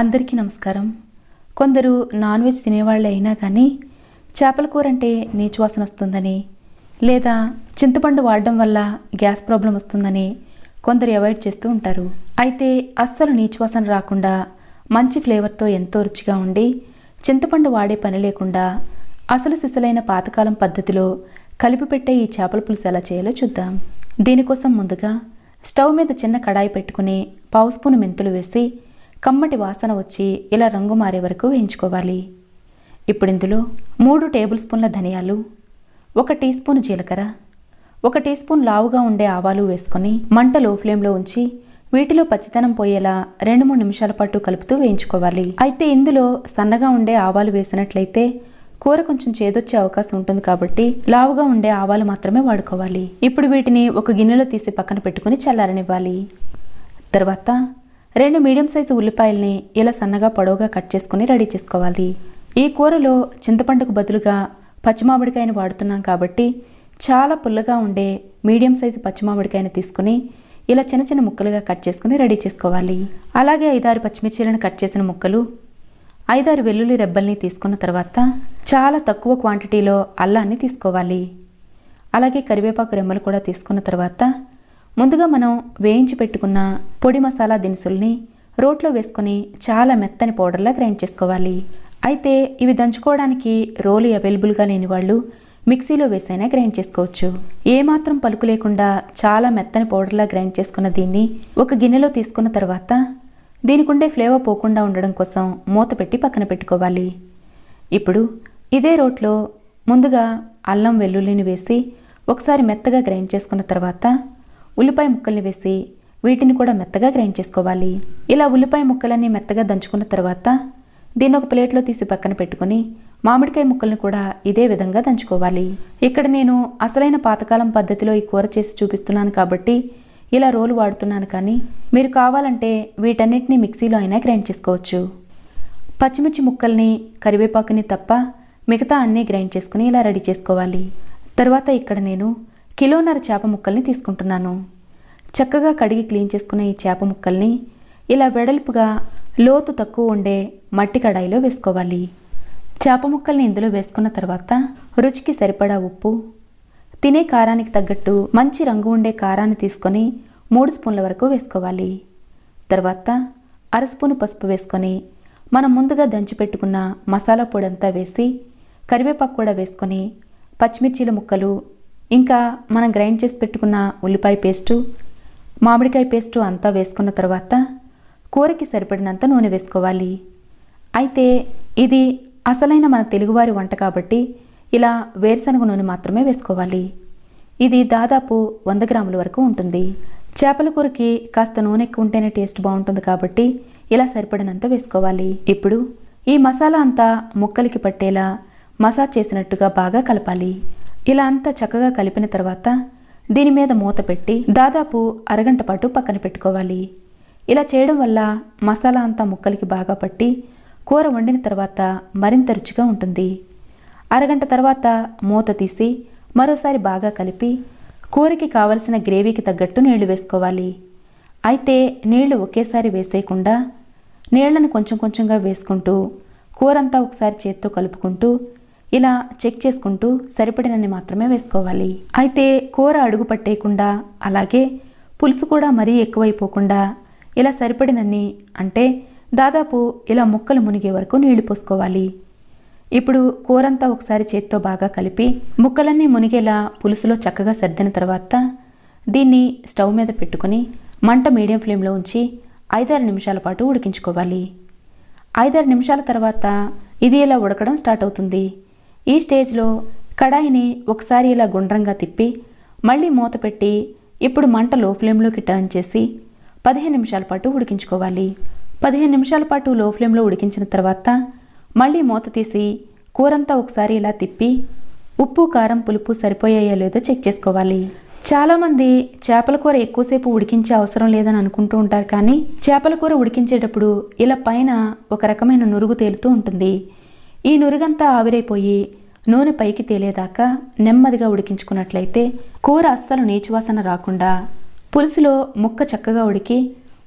అందరికీ నమస్కారం. కొందరు నాన్ వెజ్ తినేవాళ్ళే అయినా కానీ చేపల కూర అంటే నీచు వాసన వస్తుందని లేదా చింతపండు వాడడం వల్ల గ్యాస్ ప్రాబ్లం వస్తుందని కొందరు అవాయిడ్ చేస్తూ ఉంటారు. అయితే అస్సలు నీచు వాసన రాకుండా మంచి ఫ్లేవర్తో ఎంతో రుచిగా ఉండి చింతపండు వాడే పని లేకుండా అసలు సిసలైన పాతకాలం పద్ధతిలో కలిపి పెట్టే ఈ చేపల పులుసు ఎలా చేయాలో చూద్దాం. దీనికోసం ముందుగా స్టవ్ మీద చిన్న కడాయి పెట్టుకుని పావు స్పూన్ మెంతులు వేసి కమ్మటి వాసన వచ్చి ఇలా రంగు మారే వరకు వేయించుకోవాలి. ఇప్పుడు ఇందులో మూడు టేబుల్ స్పూన్ల ధనియాలు ఒక టీ స్పూన్ జీలకర్ర ఒక టీ స్పూన్ లావుగా ఉండే ఆవాలు వేసుకొని మంట లో ఫ్లేమ్లో ఉంచి వీటిలో పచ్చితనం పోయేలా రెండు మూడు నిమిషాల పాటు కలుపుతూ వేయించుకోవాలి. అయితే ఇందులో సన్నగా ఉండే ఆవాలు వేసినట్లయితే కూర కొంచెం చేదొచ్చే అవకాశం ఉంటుంది కాబట్టి లావుగా ఉండే ఆవాలు మాత్రమే వాడుకోవాలి. ఇప్పుడు వీటిని ఒక గిన్నెలో తీసి పక్కన పెట్టుకుని చల్లారనివ్వాలి. తర్వాత రెండు మీడియం సైజు ఉల్లిపాయల్ని ఇలా సన్నగా పొడవుగా కట్ చేసుకుని రెడీ చేసుకోవాలి. ఈ కూరలో చింతపండుకు బదులుగా పచ్చిమామిడికాయని వాడుతున్నాం కాబట్టి చాలా పుల్లగా ఉండే మీడియం సైజు పచ్చిమామిడికాయని తీసుకుని ఇలా చిన్న చిన్న ముక్కలుగా కట్ చేసుకుని రెడీ చేసుకోవాలి. అలాగే ఐదారు పచ్చిమిర్చీలను కట్ చేసిన ముక్కలు ఐదారు వెల్లుల్లి రెబ్బల్ని తీసుకున్న తర్వాత చాలా తక్కువ క్వాంటిటీలో అల్లాన్ని తీసుకోవాలి. అలాగే కరివేపాకు రెమ్మలు కూడా తీసుకున్న తర్వాత ముందుగా మనం వేయించి పెట్టుకున్న పొడి మసాలా దినుసుల్ని రోట్లో వేసుకొని చాలా మెత్తని పౌడర్లా గ్రైండ్ చేసుకోవాలి. అయితే ఇవి దంచుకోవడానికి రోలు అవైలబుల్గా లేని వాళ్ళు మిక్సీలో వేసైనా గ్రైండ్ చేసుకోవచ్చు. ఏమాత్రం పలుకు లేకుండా చాలా మెత్తని పౌడర్లా గ్రైండ్ చేసుకున్న దీన్ని ఒక గిన్నెలో తీసుకున్న తర్వాత దీనికి ఉండే ఫ్లేవర్ పోకుండా ఉండడం కోసం మూత పెట్టి పక్కన పెట్టుకోవాలి. ఇప్పుడు ఇదే రోట్లో ముందుగా అల్లం వెల్లుల్లిని వేసి ఒకసారి మెత్తగా గ్రైండ్ చేసుకున్న తర్వాత ఉల్లిపాయ ముక్కల్ని వేసి వీటిని కూడా మెత్తగా గ్రైండ్ చేసుకోవాలి. ఇలా ఉల్లిపాయ ముక్కలన్నీ మెత్తగా దంచుకున్న తర్వాత దీన్ని ఒక ప్లేట్లో తీసి పక్కన పెట్టుకుని మామిడికాయ ముక్కల్ని కూడా ఇదే విధంగా దంచుకోవాలి. ఇక్కడ నేను అసలైన పాతకాలం పద్ధతిలో ఈ కూర చేసి చూపిస్తున్నాను కాబట్టి ఇలా రోలు వాడుతున్నాను కానీ మీరు కావాలంటే వీటన్నిటిని మిక్సీలో అయినా గ్రైండ్ చేసుకోవచ్చు. పచ్చిమిర్చి ముక్కల్ని కరివేపాకుని తప్ప మిగతా అన్నీ గ్రైండ్ చేసుకుని ఇలా రెడీ చేసుకోవాలి. తర్వాత ఇక్కడ నేను కిలోన్నర చేప ముక్కల్ని తీసుకుంటున్నాను. చక్కగా కడిగి క్లీన్ చేసుకున్న ఈ చేప ముక్కల్ని ఇలా వెడల్పుగా లోతు తక్కువ ఉండే మట్టి కడాయిలో వేసుకోవాలి. చేప ముక్కల్ని ఇందులో వేసుకున్న తర్వాత రుచికి సరిపడా ఉప్పు తినే కారానికి తగ్గట్టు మంచి రంగు ఉండే కారాన్ని తీసుకొని మూడు స్పూన్ల వరకు వేసుకోవాలి. తర్వాత అర స్పూను పసుపు వేసుకొని మనం ముందుగా దంచి పెట్టుకున్న మసాలా పొడి అంతా వేసి కరివేపాకు కూడా వేసుకొని పచ్చిమిర్చీల ముక్కలు ఇంకా మనం గ్రైండ్ చేసి పెట్టుకున్న ఉల్లిపాయ పేస్టు మామిడికాయ పేస్టు అంతా వేసుకున్న తర్వాత కూరకి సరిపడినంత నూనె వేసుకోవాలి. అయితే ఇది అసలైన మన తెలుగువారి వంట కాబట్టి ఇలా వేరుశనగ నూనె మాత్రమే వేసుకోవాలి. ఇది దాదాపు వంద గ్రాముల వరకు ఉంటుంది. చేపల కూరకి కాస్త నూనె ఎక్కువ ఉంటేనే టేస్ట్ బాగుంటుంది కాబట్టి ఇలా సరిపడినంత వేసుకోవాలి. ఇప్పుడు ఈ మసాలా అంతా ముక్కలకి పట్టేలా మసాజ్ చేసినట్టుగా బాగా కలపాలి. ఇలా అంతా చక్కగా కలిపిన తర్వాత దీని మీద మూత పెట్టి దాదాపు అరగంట పాటు పక్కన పెట్టుకోవాలి. ఇలా చేయడం వల్ల మసాలా అంతా ముక్కలకి బాగా పట్టి కూర వండిన తర్వాత మరింత రుచిగా ఉంటుంది. అరగంట తర్వాత మూత తీసి మరోసారి బాగా కలిపి కూరకి కావలసిన గ్రేవీకి తగ్గట్టు నీళ్ళు వేసుకోవాలి. అయితే నీళ్ళు ఒకేసారి వేసేయకుండా నీళ్ళను కొంచెం కొంచెంగా వేసుకుంటూ కూరంతా ఒకసారి చేత్తో కలుపుకుంటూ ఇలా చెక్ చేసుకుంటూ సరిపడినన్ని మాత్రమే వేసుకోవాలి. అయితే కూర అడుగు పట్టేయకుండా అలాగే పులుసు కూడా మరీ ఎక్కువైపోకుండా ఇలా సరిపడినన్ని అంటే దాదాపు ఇలా ముక్కలు మునిగే వరకు నీళ్ళు పోసుకోవాలి. ఇప్పుడు కూరంతా ఒకసారి చేత్తో బాగా కలిపి ముక్కలన్నీ మునిగేలా పులుసులో చక్కగా సర్దిన తర్వాత దీన్ని స్టవ్ మీద పెట్టుకుని మంట మీడియం ఫ్లేమ్లో ఉంచి ఐదారు నిమిషాల పాటు ఉడికించుకోవాలి. ఐదారు నిమిషాల తర్వాత ఇది ఇలా ఉడకడం స్టార్ట్ అవుతుంది. ఈ స్టేజ్లో కడాయిని ఒకసారి ఇలా గుండ్రంగా తిప్పి మళ్ళీ మూత పెట్టి ఇప్పుడు మంట లో ఫ్లేమ్లోకి టర్న్ చేసి పదిహేను నిమిషాల పాటు ఉడికించుకోవాలి. పదిహేను నిమిషాల పాటు లో ఫ్లేమ్లో ఉడికించిన తర్వాత మళ్ళీ మూత తీసి కూరంతా ఒకసారి ఇలా తిప్పి ఉప్పు కారం పులుపు సరిపోయాయో లేదో చెక్ చేసుకోవాలి. చాలామంది చేపల కూర ఎక్కువసేపు ఉడికించే అవసరం లేదని అనుకుంటూ ఉంటారు కానీ చేపల కూర ఉడికించేటప్పుడు ఇలా పైన ఒక రకమైన నురుగు తేలుతూ ఉంటుంది. ఈ నురుగంతా ఆవిరైపోయి నూనె పైకి తేలేదాకా నెమ్మదిగా ఉడికించుకున్నట్లయితే కూర అస్సలు నీచువాసన రాకుండా పులుసులో ముక్క చక్కగా ఉడికి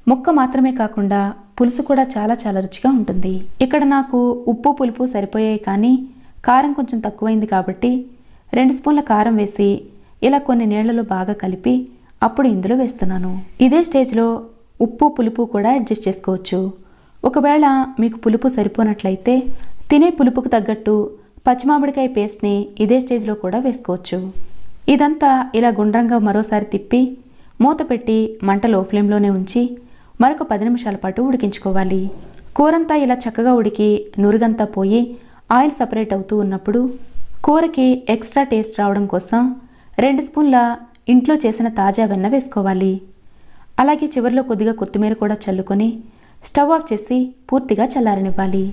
ముక్క మాత్రమే కాకుండా పులుసు కూడా చాలా చాలా రుచిగా ఉంటుంది. ఇక్కడ నాకు ఉప్పు పులుపు సరిపోయాయి కానీ కారం కొంచెం తక్కువైంది కాబట్టి రెండు స్పూన్ల కారం వేసి ఇలా కొన్ని నీళ్ళలో బాగా కలిపి అప్పుడు ఇందులో వేస్తున్నాను. ఇదే స్టేజ్లో ఉప్పు పులుపు కూడా అడ్జస్ట్ చేసుకోవచ్చు. ఒకవేళ మీకు పులుపు సరిపోనట్లయితే తినే పులుపుకు తగ్గట్టు పచ్చిమామిడికాయ పేస్ట్ని ఇదే స్టేజ్లో కూడా వేసుకోవచ్చు. ఇదంతా ఇలా గుండ్రంగా మరోసారి తిప్పి మూత పెట్టి మంట లో ఫ్లేమ్లోనే ఉంచి మరొక పది నిమిషాల పాటు ఉడికించుకోవాలి. కూరంతా ఇలా చక్కగా ఉడికి నురుగంతా పోయి ఆయిల్ సపరేట్ అవుతూ ఉన్నప్పుడు కూరకి ఎక్స్ట్రా టేస్ట్ రావడం కోసం రెండు స్పూన్ల ఇంట్లో చేసిన తాజా వెన్న వేసుకోవాలి. అలాగే చివరిలో కొద్దిగా కొత్తిమీర కూడా చల్లుకొని స్టవ్ ఆఫ్ చేసి పూర్తిగా చల్లారనివ్వాలి.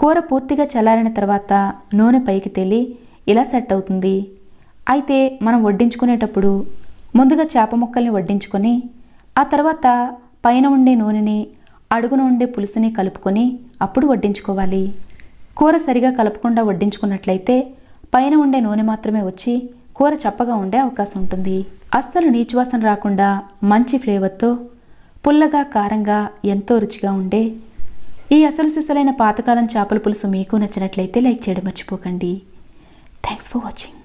కూర పూర్తిగా చల్లారిన తర్వాత నూనె పైకి తేలి ఇలా సెట్ అవుతుంది. అయితే మనం వడ్డించుకునేటప్పుడు ముందుగా చేప ముక్కల్ని వడ్డించుకొని ఆ తర్వాత పైన ఉండే నూనెని అడుగున ఉండే పులుసుని కలుపుకొని అప్పుడు వడ్డించుకోవాలి. కూర సరిగా కలపకుండా వడ్డించుకున్నట్లయితే పైన ఉండే నూనె మాత్రమే వచ్చి కూర చప్పగా ఉండే అవకాశం ఉంటుంది. అస్సలు నీచువాసన రాకుండా మంచి ఫ్లేవర్తో పుల్లగా కారంగా ఎంతో రుచిగా ఉండే ఈ అసలు సిసలైన పాతకాలం చేపల పులుసు మీకు నచ్చినట్లయితే లైక్ చేయడం మర్చిపోకండి. Thanks for watching